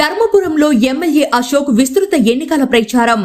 ధర్మపురంలో MLA Ashok విస్తృత ఎన్నికల ప్రచారం.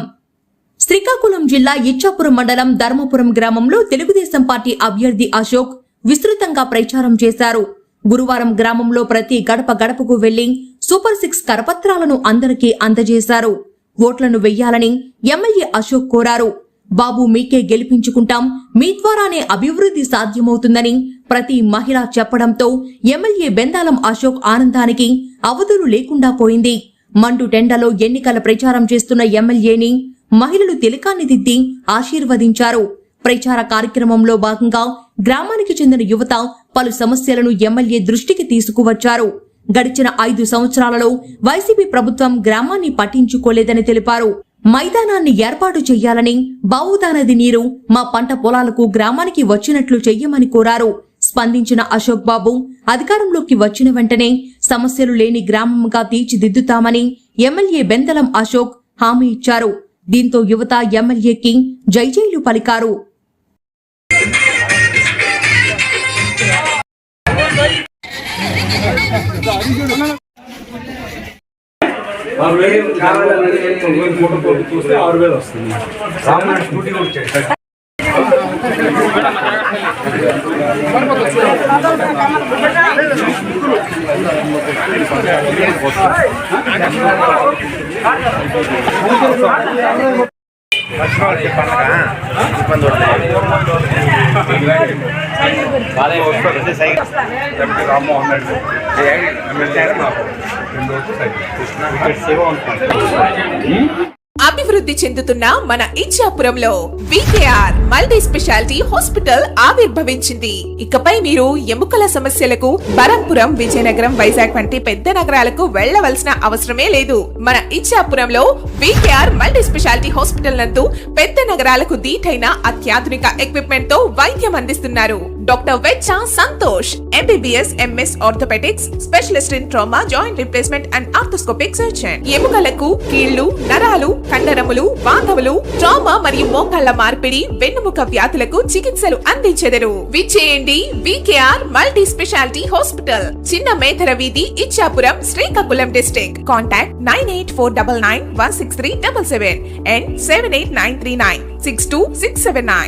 శ్రీకాకుళం జిల్లా ఇచ్చాపురం మండలం ధర్మపురం గ్రామంలో తెలుగుదేశం పార్టీ అభ్యర్థి అశోక్ విస్తృతంగా ప్రచారం చేశారు. గురువారం గ్రామంలో ప్రతి గడప గడపకు వెళ్ళి సూపర్ సిక్స్ కరపత్రాలను అందరికీ అందజేశారు. ఓట్లను వెయ్యాలని ఎమ్మెల్యే అశోక్ కోరారు. బాబు మీకే గెలిపించుకుంటాం మీ ద్వారానే అభివృద్ధి సాధ్యమవుతుందని ప్రతి మహిళ చెప్పడంతో ఎమ్మెల్యే బెందాలం అశోక్ ఆనందానికి అవధులు లేకుండా పోయింది. మండు టెండలో ఎన్నికల ప్రచారం చేస్తున్న ఎమ్మెల్యేని మహిళలు తిలకాన్ని దిద్ది ఆశీర్వదించారు. ప్రచార కార్యక్రమంలో భాగంగా గ్రామానికి చెందిన యువత పలు సమస్యలను ఎమ్మెల్యే దృష్టికి తీసుకువచ్చారు. గడిచిన ఐదు సంవత్సరాలలో వైసీపీ ప్రభుత్వం గ్రామాన్ని పట్టించుకోలేదని తెలిపారు. మైదానాన్ని ఏర్పాటు చేయాలని బావుదా నది నీరు మా పంట పొలాలకు గ్రామానికి వచ్చినట్లు చెయ్యమని కోరారు. స్పందించిన అశోక్ బాబు అధికారంలోకి వచ్చిన వెంటనే సమస్యలు లేని గ్రామంగా తీర్చిదిద్దుతామని ఎమ్మెల్యే బెందలం అశోక్ హామీ ఇచ్చారు. దీంతో యువత ఎమ్మెల్యేకి జైజైలు పలికారు. ఆరు వేలు చూస్తే ఆరు వేలు వస్తుంది. సామాన్ స్కూటీ కూడా చేస్తాడు రామ్మోహన్ రెడ్డి ఎమ్మెల్యే నాకు రెండు రోజులు సైకిల్ సేవ ఉంటుంది అభివృద్ధి చెందుతున్న మన ఇచ్చాపురంలో వికేఆర్ మల్టీ స్పెషాలిటీ హాస్పిటల్ ఆవిర్భవించింది. ఇకపై మీరు ఎముకల సమస్యలకు బరంపురం విజయనగరం వైజాగ్ వంటి పెద్ద నగరాలకు వెళ్ళవలసిన అవసరమే లేదు. మన ఇచ్చాపురంలో వికేఆర్ మల్టీ స్పెషాలిటీ హాస్పిటల్ నందు పెద్ద నగరాలకు దీటైన అత్యాధునిక ఎక్విప్మెంట్తో వైద్యం అందిస్తున్నారు. Doctor Vecha Santosh MBBS MS orthopaedics specialist in trauma joint replacement and arthroscopic surgeon ఎముకలకు కీళ్ళు నరాలు కండరములు బాంధవులు ట్రామా మరియు మోకాళ్ళ మార్పిడి వెన్నుముక వ్యాధులకు చికిత్సలు అందించెదరు. విచ్చేయండి వికేఆర్ మల్టీ స్పెషాలిటీ హాస్పిటల్. చిన్న మేధర వీధి Ichchapuram Srikakulam district. Contact nine eight four double nine one six three double seven and seven eight nine three nine six two six seven nine